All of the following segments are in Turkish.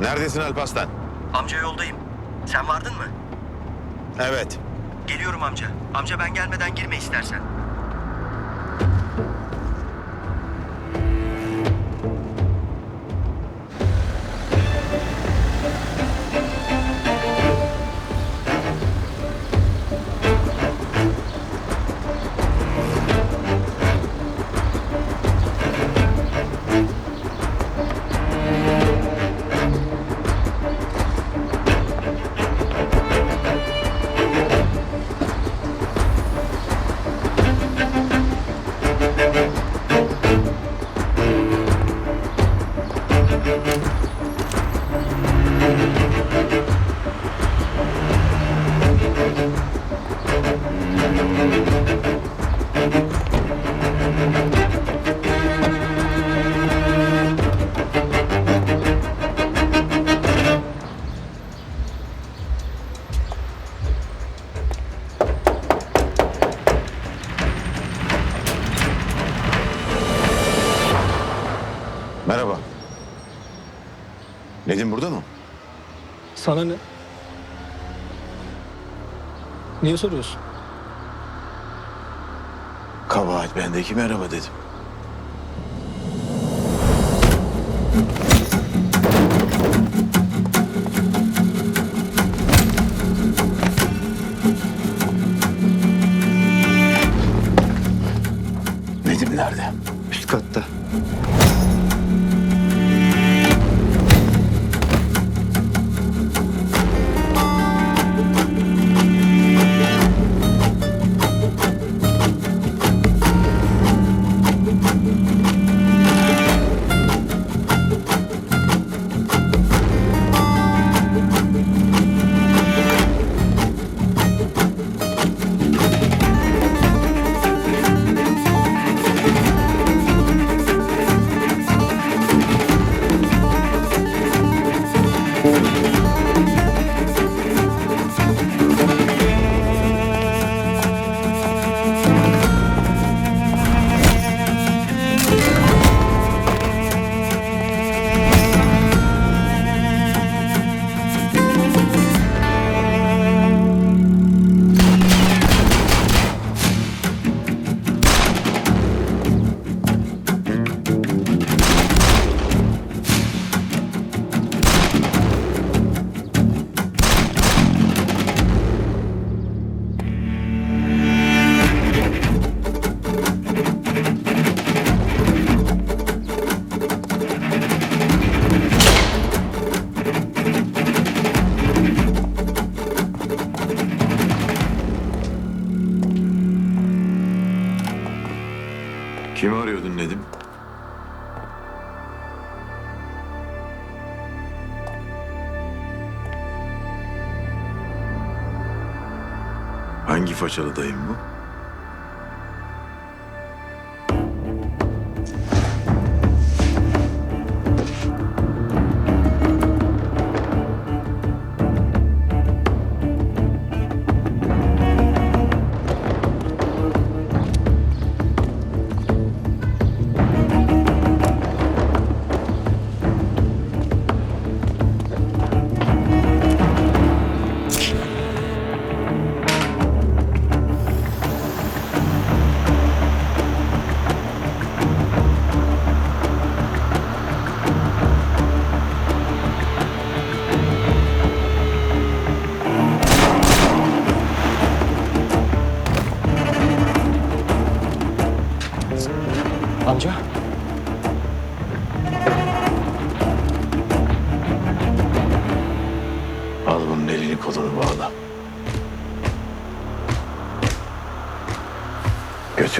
Neredesin Alparslan? Amca yoldayım. Sen vardın mı? Evet. Geliyorum amca. Amca ben gelmeden girme istersen. Nedim burada mı? Sana ne? Niye soruyorsun? Kabahat bendeki merhaba dedim. Nedim nerede? Üst katta. Hangi façalı dayım bu?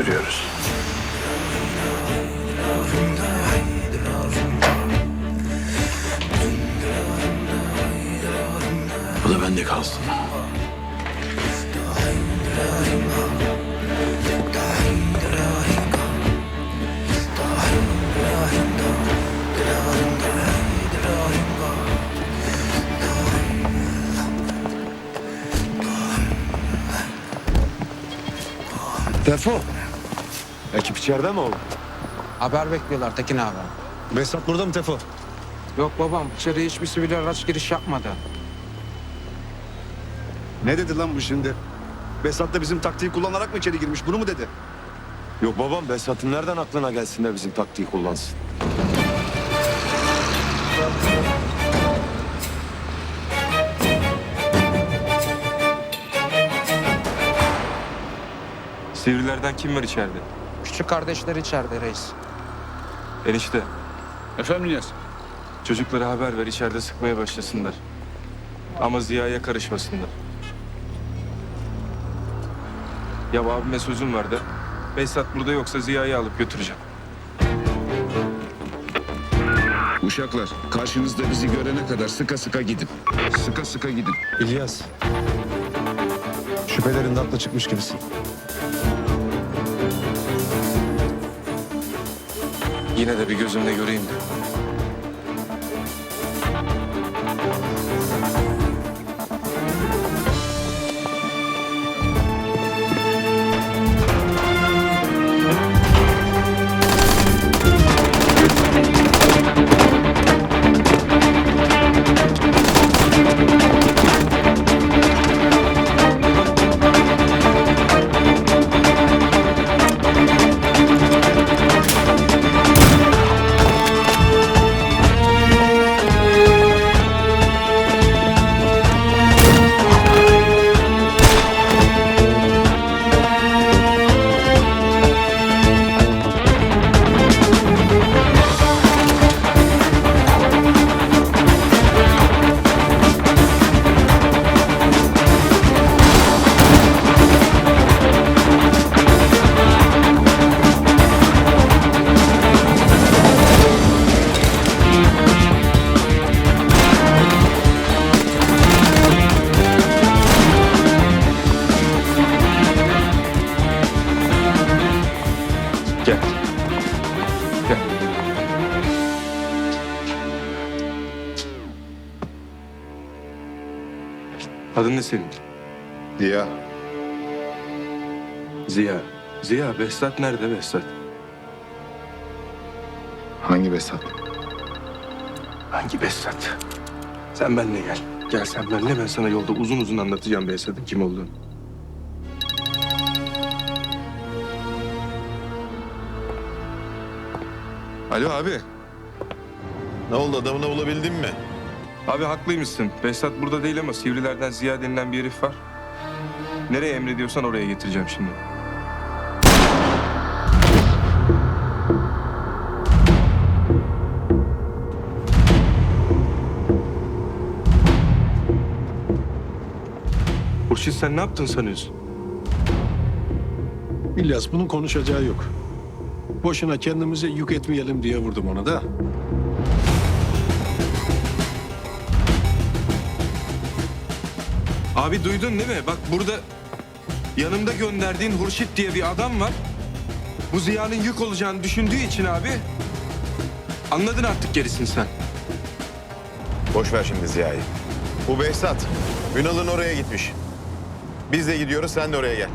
Götürüyoruz. Bu da bende kalsın. Defo. Ekip içeride mi oğlum? Haber bekliyorlar Tekin abi. Besat burada mı Tefo? Yok babam içeriye hiçbir sivil araç giriş yapmadı. Ne dedi lan bu şimdi? Besat da bizim taktiği kullanarak mı içeri girmiş? Bunu mu dedi? Yok babam Besat'ın nereden aklına gelsin de bizim taktiği kullansın? Sivrilerden kim var içeride? Küçük kardeşler içeride reis. Enişte. Efendim Niyazi? Çocuklara haber ver içeride sıkmaya başlasınlar. Ama Ziya'ya karışmasınlar. Ya abime sözüm vardı. Behzat burada yoksa Ziya'yı alıp götüreceğim. Uşaklar karşınızda bizi görene kadar sıka sıka gidin. Sıka sıka gidin. İlyas. Şüphelerinde haklı çıkmış gibisin. Yine de bir gözümle göreyim de. Adın ne senin? Ziya. Ziya. Ziya, Behzat nerede Behzat? Hangi Besat? Hangi Behzat? Sen benimle gel. Gel sen benimle ben sana yolda uzun uzun anlatacağım Behzat'ın kim olduğunu. Alo abi. Ne oldu adamını bulabildin mi? Abi haklıymışsın. Behzat burada değil ama Sivrilerden Ziya denilen bir herif var. Nereye emrediyorsan oraya getireceğim şimdi. Hurşit sen ne yaptın sanıyorsun? İlyas bunun konuşacağı yok. Boşuna kendimize yük etmeyelim diye vurdum ona da. Abi duydun değil mi? Bak burada yanımda gönderdiğin Hurşit diye bir adam var. Bu Ziya'nın yük olacağını düşündüğü için abi anladın artık gerisini sen. Boş ver şimdi Ziya'yı. Bu Behzat. Ünal'ın oraya gitmiş. Biz de gidiyoruz sen de oraya gel.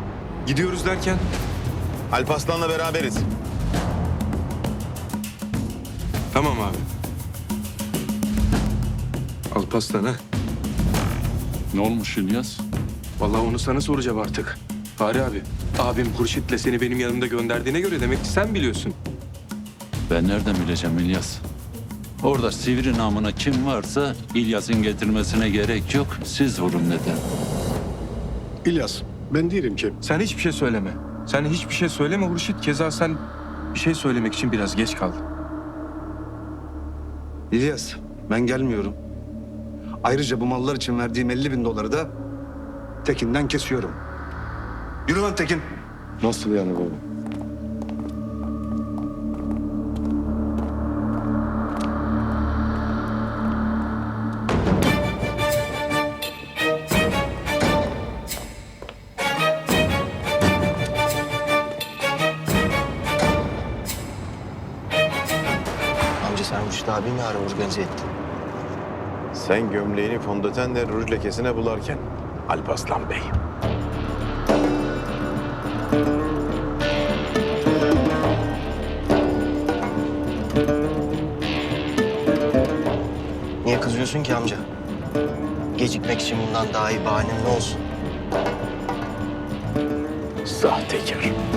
Gidiyoruz derken Alparslan'la beraberiz. tamam abi. Alparslan ha. Ne olmuş İlyas? Vallahi onu sana soracağım artık. Fahri abi, abim Hurşit'le seni benim yanımda gönderdiğine göre demek ki sen biliyorsun. Ben nereden bileceğim İlyas? Orada sivri namına kim varsa İlyas'ın getirmesine gerek yok. Siz vurun neden? İlyas ben değilim ki. Sen hiçbir şey söyleme. Sen hiçbir şey söyleme Hurşit. Keza sen bir şey söylemek için biraz geç kaldın. İlyas ben gelmiyorum. Ayrıca bu mallar için verdiğim 50 bin doları da Tekin'den kesiyorum. Yürü lan Tekin. Nasıl yani baba? Amca sen Hurşit abi ne ara organize ettin? Sen gömleğini fondötenle ruj lekesine bularken Alparslan Bey. kızıyorsun ki amca? Gecikmek için bundan daha iyi bahanem ne olsun? Sahtekar.